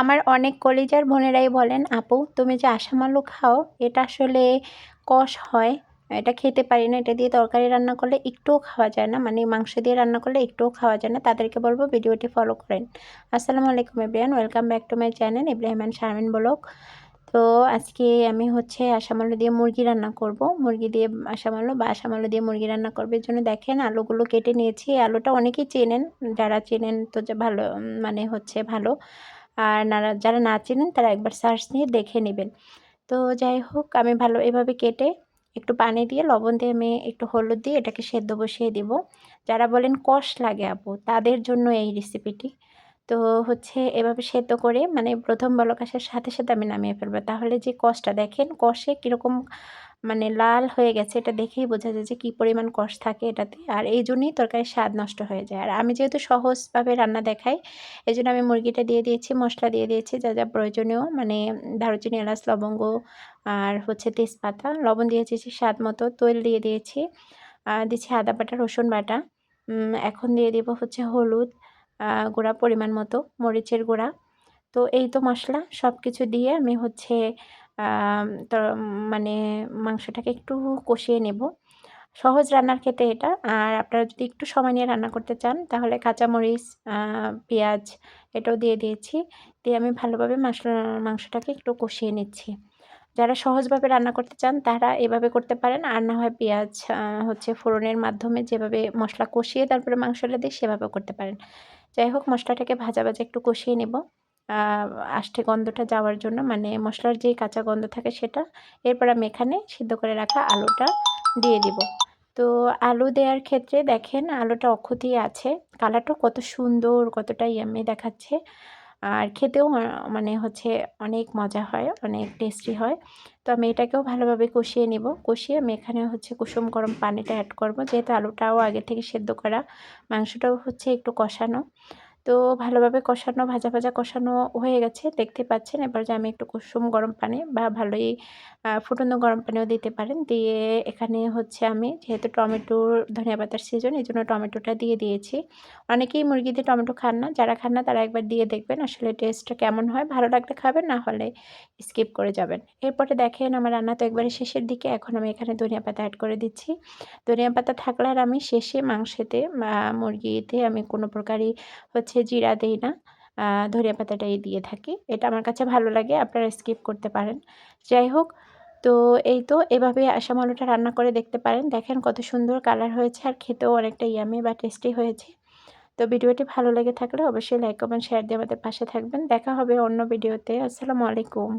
আমার অনেক কলিজার বোনেরাই বলেন, আপু, তুমি যে আসাম আলু খাও, এটা আসলে কষ হয়। এটা খেতে পারি না, এটা দিয়ে তরকারি রান্না করলে একটুও খাওয়া যায় না মানে মাংস দিয়ে রান্না করলে একটুও খাওয়া যায় না। তাদেরকে বলব ভিডিওটি ফলো করেন। আসসালামু আলাইকুম everyone welcome back to my channel Ibrahim and Sharmin blog তো আজকে আমি হচ্ছে আসাম আলু দিয়ে মুরগি রান্না করব। মুরগি দিয়ে আসাম আলু বা আসাম আলু দিয়ে মুরগি রান্না করবে। জন্য দেখেন আলুগুলো কেটে নিয়েছি। আলুটা অনেকেই চেনেন, যারা চেনেন তো যে ভালো মানে হচ্ছে ভালো। আর যারা না চেনেন তারা একবার সার্চ নিয়ে দেখে নেবেন। তো যাই হোক, আমি ভালো এভাবে কেটে একটু পানি দিয়ে, লবণ দিয়ে আমি একটু হলুদ দিয়ে এটাকে সেদ্ধ বসিয়ে দিব। যারা বলেন কষ লাগে আপু, তাদের জন্য এই রেসিপিটি তো হচ্ছে এভাবে সেদ্ধ করে মানে প্রথম বলক আসার সাথে সাথে আমি নামিয়ে ফেলব। তাহলে যে কষটা দেখেন, কষে কীরকম মানে লাল হয়ে গেছে, এটা দেখেই বোঝা যায় যে কী পরিমাণ কষ থাকে এটাতে। আর এই জন্যই তরকারির স্বাদ নষ্ট হয়ে যায়। আর আমি যেহেতু সহজভাবে রান্না দেখাই এই জন্য আমি মুরগিটা দিয়ে দিয়েছি, মশলা দিয়ে দিয়েছি, যা যা প্রয়োজনীয় মানে দারুচিনি, এলাচ, লবঙ্গ আর হচ্ছে তেজপাতা। লবণ দিয়েছি স্বাদ মতো, তৈল দিয়ে দিয়েছি দিচ্ছি আদা বাটা, রসুন বাটা। এখন দিয়ে দেবো হচ্ছে হলুদ গুঁড়া পরিমাণ মতো, মরিচের গুঁড়া। তো এই তো মশলা সব কিছু দিয়ে আমি হচ্ছে মানে মাংসটাকে একটু কষিয়ে নেব। সহজ রান্নার ক্ষেত্রে এটা। আর আপনারা যদি একটু সময় নিয়ে রান্না করতে চান, তাহলে কাঁচামরিচ পেঁয়াজ এটাও দিয়ে দিয়েছি। দিয়ে আমি ভালোভাবে মশলা মাংসটাকে একটু কষিয়ে নিচ্ছি। যারা সহজভাবে রান্না করতে চান, তারা এভাবে করতে পারেন। আর না হয় পেঁয়াজ হচ্ছে ফোড়নের মাধ্যমে যেভাবে মশলা কষিয়ে তারপরে মাংসটা দিয়ে সেভাবেও করতে পারেন। যাই হোক মশলাটাকে ভাজা ভাজা একটু কষিয়ে নেব। আষ্টে গন্ধটা যাওয়ার জন্য মানে মশলার যে কাঁচা গন্ধ থাকে সেটা, এরপর আমি এখানে সিদ্ধ করে রাখা আলুটা দিয়ে দিব। তো আলু দেওয়ার ক্ষেত্রে দেখেন আলুটা অক্ষতি আছে, কালারটা কত সুন্দর, কতটা ইয়ামি দেখাচ্ছে। আর খেতেও মানে হচ্ছে অনেক মজা হয়, অনেক টেস্টি হয়। তো আমি এটাকেও ভালোভাবে কষিয়ে নিব। কষিয়ে আমি এখানে হচ্ছে কুসুম গরম পানিটা অ্যাড করব, যেহেতু আলুটাও আগে থেকে সেদ্ধ করা, মাংসটাও হচ্ছে একটু কষানো। তো ভালোভাবে কষানো, ভাজা ভাজা কষানো হয়ে গেছে। দেখতে পাচ্ছেন, এবার যে আমি একটু কুসুম গরম পানি বা ভালোই ফুটন্ত গরম পানিও দিতে পারেন। দিয়ে এখানে হচ্ছে আমি যেহেতু টমেটোর ধনিয়া পাতার সিজন এই জন্য টমেটোটা দিয়ে দিয়েছি। অনেকেই মুরগিতে টমেটো খান না, যারা খান না তারা একবার দিয়ে দেখবেন, আসলে টেস্টটা কেমন হয়, ভালো লাগলে খাবেন, না হলে স্কিপ করে যাবেন। এরপরে দেখেন আমার রান্না তো একবারে শেষের দিকে, এখন আমি এখানে ধনিয়া পাতা অ্যাড করে দিচ্ছি। ধনিয়া পাতা থাকলে আর আমি শেষে মাংসেতে মুরগিতে আমি কোনো প্রকারই হচ্ছে হচ্ছে জিরা দেই না। ধনিয়া পাতাটাই দিয়ে থাকি। এটা আমার কাছে ভালো লাগে, আপনারা স্কিপ করতে পারেন। যাই হোক, তো এই তো এভাবে আসাম আলুটা রান্না করে দেখতে পারেন। দেখেন কত সুন্দর কালার হয়েছে আর খেতেও অনেকটা ইয়ামি বা টেস্টি হয়েছে। তো ভিডিওটি ভালো লেগে থাকলে অবশ্যই লাইক কমেন্ট শেয়ার দিয়ে আমাদের পাশে থাকবেন। দেখা হবে অন্য ভিডিওতে আসসালামু আলাইকুম।